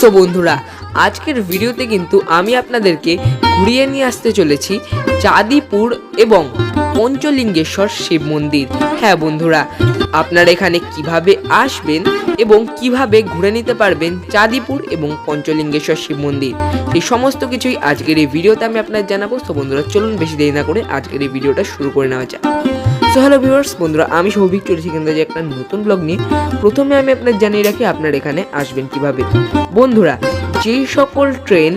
So বন্ধুরা, আজকের ভিডিওতে কিন্তু আমি আপনাদেরকে ঘুরিয়ে নিয়ে আসতে চলেছি চাঁদিপুর এবং পঞ্চলিঙ্গেশ্বর শিব মন্দির। হ্যাঁ বন্ধুরা, আপনারা এখানে কীভাবে আসবেন এবং কীভাবে ঘুরে নিতে পারবেন চাঁদিপুর এবং পঞ্চলিঙ্গেশ্বর শিব মন্দির? এই সমস্ত কিছুই আজকের এই ভিডিওতে আমি আপনাদের জানাব। তো বন্ধুরা, চলুন বেশি দেরি না করে আজকের এই ভিডিওটা শুরু করে নেওয়া যাক। সো হ্যালো ভিউয়ার্স, বন্ধুরা, আমি সৌভিক চলেছি কিন্তু যে একটা নতুন ব্লগ নিয়ে। প্রথমে আমি আপনাদের জানিয়ে রাখি আপনার এখানে আসবেন কীভাবে। বন্ধুরা, যেই সকল ট্রেন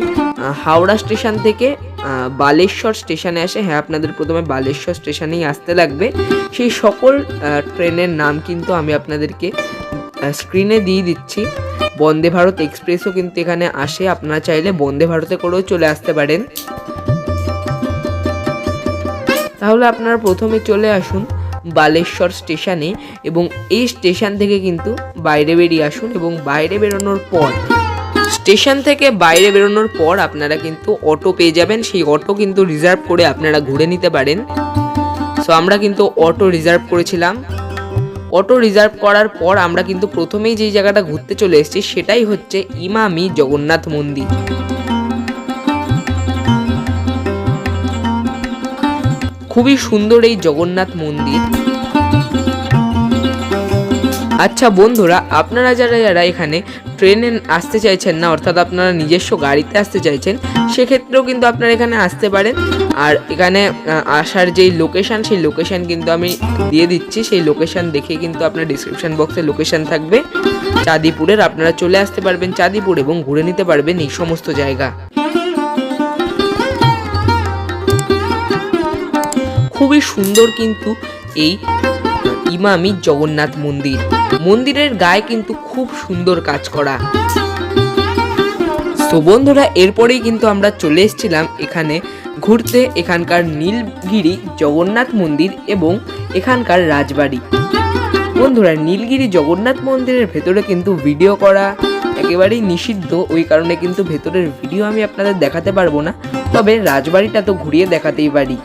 হাওড়া স্টেশন থেকে বালেশ্বর স্টেশনে আসে হ্যাঁ আপনাদের প্রথমে বালেশ্বর স্টেশনেই আসতে লাগবে। সেই সকল ট্রেনের নাম কিন্তু আমি আপনাদেরকে স্ক্রিনে দিয়ে দিচ্ছি। বন্দে ভারত এক্সপ্রেসও কিন্তু এখানে আসে, আপনারা চাইলে বন্দে ভারতে করেও চলে আসতে পারেন। তাহলে আপনারা প্রথমে চলে আসুন বালেশ্বর স্টেশনে এবং এই স্টেশন থেকে কিন্তু বাইরে বেরিয়ে আসুন এবং বাইরে বেরোনোর পর, স্টেশন থেকে বাইরে বেরোনোর পর আপনারা কিন্তু অটো পেয়ে যাবেন। সেই অটো কিন্তু রিজার্ভ করে আপনারা ঘুরে নিতে পারেন। সো আমরা কিন্তু অটো রিজার্ভ করেছিলাম। অটো রিজার্ভ করার পর আমরা কিন্তু প্রথমেই যেই জায়গাটা ঘুরতে চলে এসেছি সেটাই হচ্ছে ইমামি জগন্নাথ মন্দির। খুবই সুন্দর এই জগন্নাথ মন্দির। আচ্ছা বন্ধুরা, আপনারা যারা যারা এখানে ট্রেনে আসতে চাইছেন না, অর্থাৎ আপনারা নিজস্ব গাড়িতে আসতে চাইছেন, সেক্ষেত্রেও কিন্তু আপনারা এখানে আসতে পারেন। আর এখানে আসার যেই লোকেশন সেই লোকেশন কিন্তু আমি দিয়ে দিচ্ছি। সেই লোকেশন দেখে কিন্তু আপনার ডিসক্রিপশন বক্সে লোকেশন থাকবে। চাঁদিপুরের আপনারা চলে আসতে পারবেন, চাঁদিপুর এবং ঘুরে নিতে পারবেন এই সমস্ত জায়গা। খুবই সুন্দর কিন্তু এই ইমামি জগন্নাথ মন্দির। মন্দিরের গায়ে কিন্তু খুব সুন্দর কাজ করা। তো বন্ধুরা, এরপরেই কিন্তু আমরা চলে এসেছিলাম এখানে ঘুরতে এখানকার নীলগিরি জগন্নাথ মন্দির এবং এখানকার রাজবাড়ি। বন্ধুরা, নীলগিরি জগন্নাথ মন্দিরের ভেতরে কিন্তু ভিডিও করা একেবারেই নিষিদ্ধ। ওই কারণে কিন্তু ভেতরের ভিডিও আমি আপনাদের দেখাতে পারব না। তবে রাজবাড়িটা তো ঘুরিয়ে দেখাতেই পারি।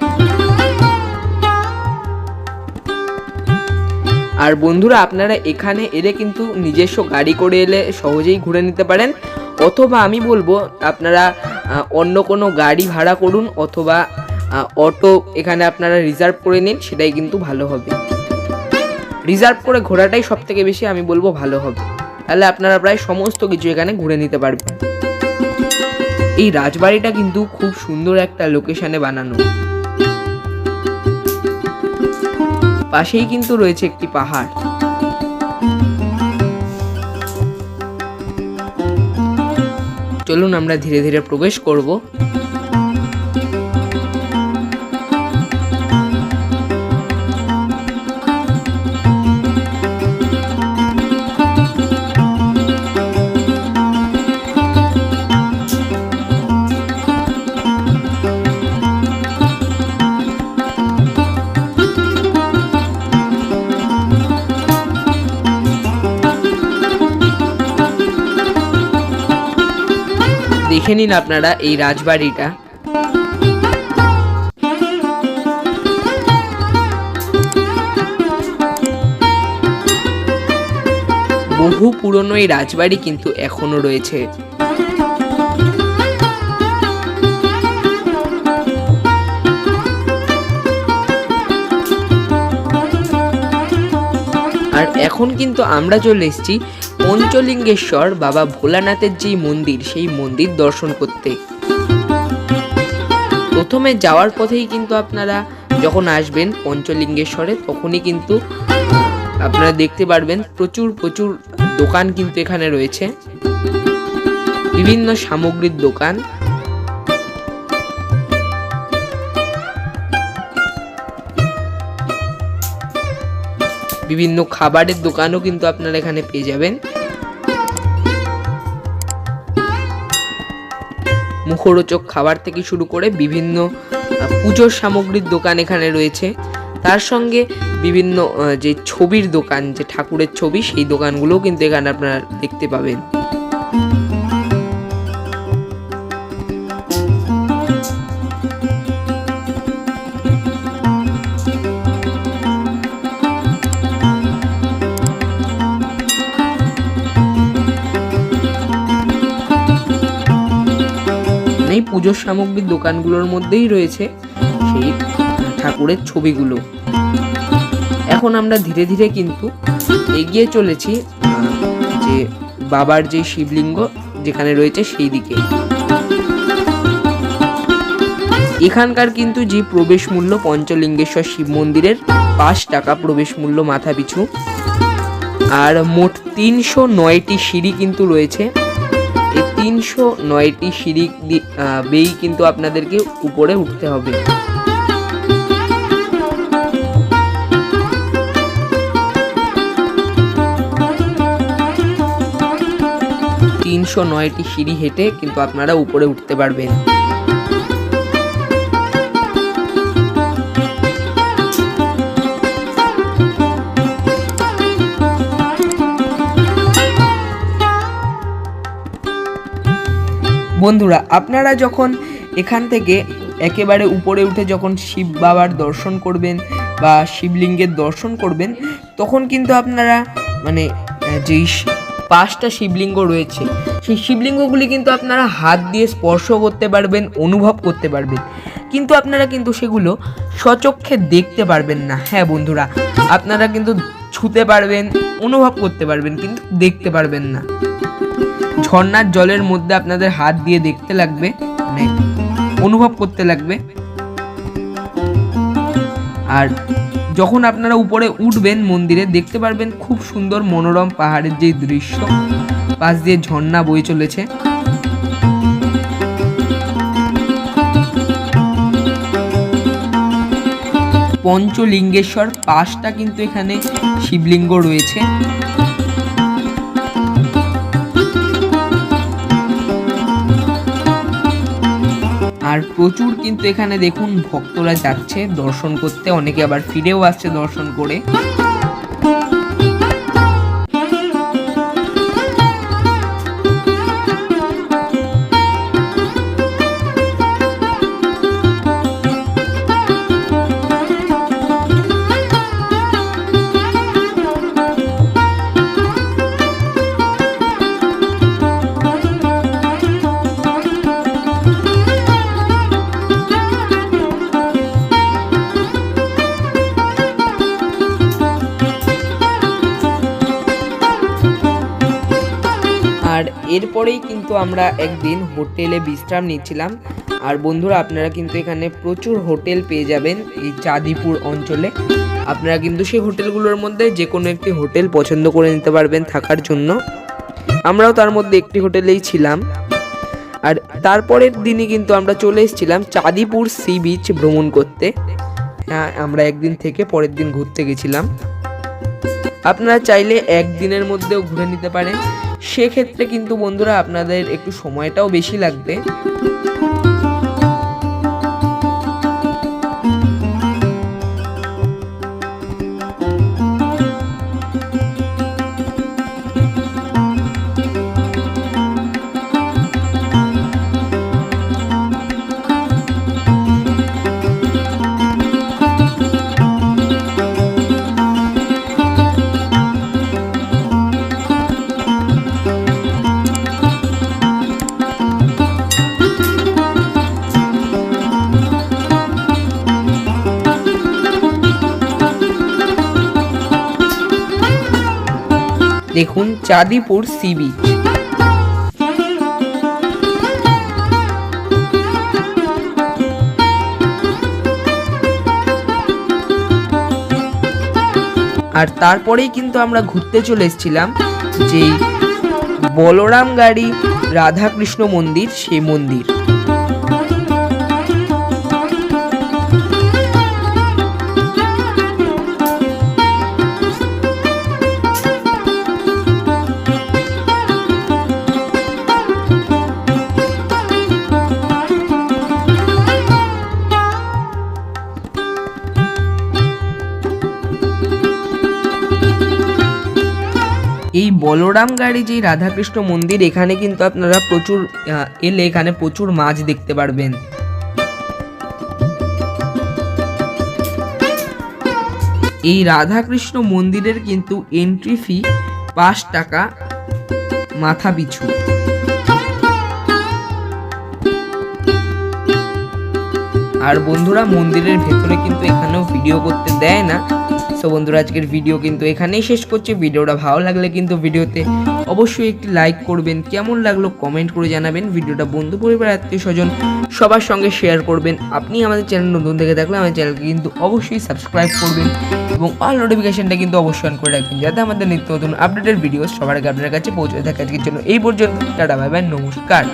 আর বন্ধুরা, আপনারা এখানে এলে কিন্তু নিজস্ব গাড়ি করে এলে সহজেই ঘুরে নিতে পারেন। অথবা আমি বলব, আপনারা অন্য কোনো গাড়ি ভাড়া করুন অথবা অটো এখানে আপনারা রিজার্ভ করে নিন, সেটাই কিন্তু ভালো হবে। রিজার্ভ করে ঘোরাটাই সব থেকে বেশি আমি বলব ভালো হবে। তাহলে আপনারা প্রায় সমস্ত কিছু এখানে ঘুরে নিতে পারবেন। এই রাজবাড়িটা কিন্তু খুব সুন্দর একটা লোকেশনে বানানো। পাশেই কিন্তু রয়েছে একটি পাহাড়। চলুন আমরা ধীরে ধীরে প্রবেশ করব। দেখে নিন আপনারা এই রাজবাড়িটা। বহু পুরনো এই রাজবাড়ি কিন্তু এখনও রয়েছে। এখন কিন্তু আমরা চলে এসেছি পঞ্চলিঙ্গেশ্বর বাবা ভোলানাথের যেই মন্দির, সেই মন্দির দর্শন করতে। প্রথমে যাওয়ার পথেই কিন্তু আপনারা যখন আসবেন পঞ্চলিঙ্গেশ্বরে, তখনই কিন্তু আপনারা দেখতে পারবেন প্রচুর প্রচুর দোকান কিন্তু এখানে রয়েছে। বিভিন্ন সামগ্রীর দোকান। বিভিন্ন খাবারের দোকানও কিন্তু আপনারা এখানে পেয়ে যাবেন। মুখরোচক খাবার থেকে শুরু করে বিভিন্ন পুজোর সামগ্রীর দোকান এখানে রয়েছে। তার সঙ্গে বিভিন্ন যে ছবির দোকান, যে ঠাকুরের ছবি, সেই দোকানগুলোও কিন্তু এখানে আপনারা দেখতে পাবেন। পুজোর সামগ্রীর দোকানগুলোর মধ্যেই রয়েছে সেই ঠাকুরের ছবিগুলো। এখন আমরা ধীরে ধীরে কিন্তু এগিয়ে চলেছি যে বাবার যে শিবলিঙ্গ যেখানে রয়েছে সেই দিকে। এখানকার কিন্তু যে প্রবেশ মূল্য পঞ্চলিঙ্গেশ্বর শিব মন্দিরের পাঁচ টাকা প্রবেশ মূল্য মাথা পিছু আর মোট তিনশো নয়টি সিঁড়ি কিন্তু রয়েছে। তিনশো নয়টি সিঁড়ি বেই কিন্তু আপনাদেরকে উপরে উঠতে হবে। তিনশো নয়টি সিঁড়ি হেঁটে কিন্তু আপনারা উপরে উঠতে পারবেন। বন্ধুরা, আপনারা যখন এখান থেকে একেবারে উপরে উঠে যখন শিব বাবার দর্শন করবেন বা শিবলিঙ্গের দর্শন করবেন, তখন কিন্তু আপনারা মানে যেই পাঁচটা শিবলিঙ্গ রয়েছে, সেই শিবলিঙ্গগুলি কিন্তু আপনারা হাত দিয়ে স্পর্শ করতে পারবেন, অনুভব করতে পারবেন। কিন্তু আপনারা কিন্তু সেগুলো সচক্ষে দেখতে পারবেন না। হ্যাঁ বন্ধুরা, আপনারা কিন্তু ছুতে পারবেন, অনুভব করতে পারবেন, কিন্তু দেখতে পারবেন না। ঝর্ণার জলের মধ্যে আপনাদের হাত দিয়ে দেখতে লাগবে মানে অনুভব করতে লাগবে। আর যখন আপনারা উপরে উঠবেন মন্দিরে, দেখতে পারবেন খুব সুন্দর মনোরম পাহাড়ের যে দৃশ্য, পাশ দিয়ে ঝর্ণা বয়ে চলেছে। পঞ্চলিঙ্গেশ্বর পাঁচটা কিন্তু এখানে শিবলিঙ্গ রয়েছে। আর প্রচুর কিন্তু এখানে দেখুন ভক্তরা যাচ্ছে দর্শন করতে। অনেকে আবার ফিরেও আসছে দর্শন করে। এরপরেই কিন্তু আমরা একদিন হোটেলে বিশ্রাম নিচ্ছিলাম। আর বন্ধুরা, আপনারা কিন্তু এখানে প্রচুর হোটেল পেয়ে যাবেন এই চাঁদিপুর অঞ্চলে। আপনারা কিন্তু সেই হোটেলগুলোর মধ্যে যে কোনো একটি হোটেল পছন্দ করে নিতে পারবেন থাকার জন্য। আমরাও তার মধ্যে একটি হোটেলেই ছিলাম। আর তারপরের দিনই কিন্তু আমরা চলে এসেছিলাম চাঁদিপুর সি বিচ ভ্রমণ করতে। হ্যাঁ আমরা একদিন থেকে পরের দিন ঘুরতে গেছিলাম। আপনারা চাইলে একদিনের মধ্যেও ঘুরে নিতে পারেন। সেক্ষেত্রে কিন্তু বন্ধুরা আপনাদের একটু সময়টাও বেশি লাগবে। দেখুন, চাঁদিপুর সি বিচ আর তারপরেই কিন্তু আমরা ঘুরতে চলে এসেছিলাম, যেই বলরাম গাড়ি রাধাকৃষ্ণ মন্দির, সেই মন্দির। বলরাম গাড়ি যে রাধাকৃষ্ণ মন্দির, এখানে কিন্তু আপনারা প্রচুর এলে এখানে প্রচুর মাছ দেখতে পারবেন। এই রাধাকৃষ্ণ মন্দিরের কিন্তু এন্ট্রি ফি পাঁচ টাকা মাথা পিছু। আর বন্ধুরা, মন্দিরের ভেতরে কিন্তু এখানেও ভিডিও করতে দেয় না। সো বন্ধুরা, আজকের ভিডিও কিন্তু এখানেই শেষ করছি। ভিডিওটা ভালো লাগলে কিন্তু ভিডিওতে অবশ্যই একটি লাইক করবেন। কেমন লাগল কমেন্ট করে জানাবেন। ভিডিওটা বন্ধু পরিবার আত্মীয় স্বজন সবার সঙ্গে শেয়ার করবেন। আপনি আমাদের চ্যানেল নতুন থেকে থাকলে আমাদের চ্যানেলকে কিন্তু অবশ্যই সাবস্ক্রাইব করবেন এবং অল নোটিফিকেশনটা কিন্তু অবশ্যই অন করে রাখবেন যাতে আমাদের নিত্য নতুন আপডেটের ভিডিও সবার আগে আপনার কাছে পৌঁছে থাকে। আজকের জন্য এই পর্যন্ত। টাটা বাই বাই নমস্কার।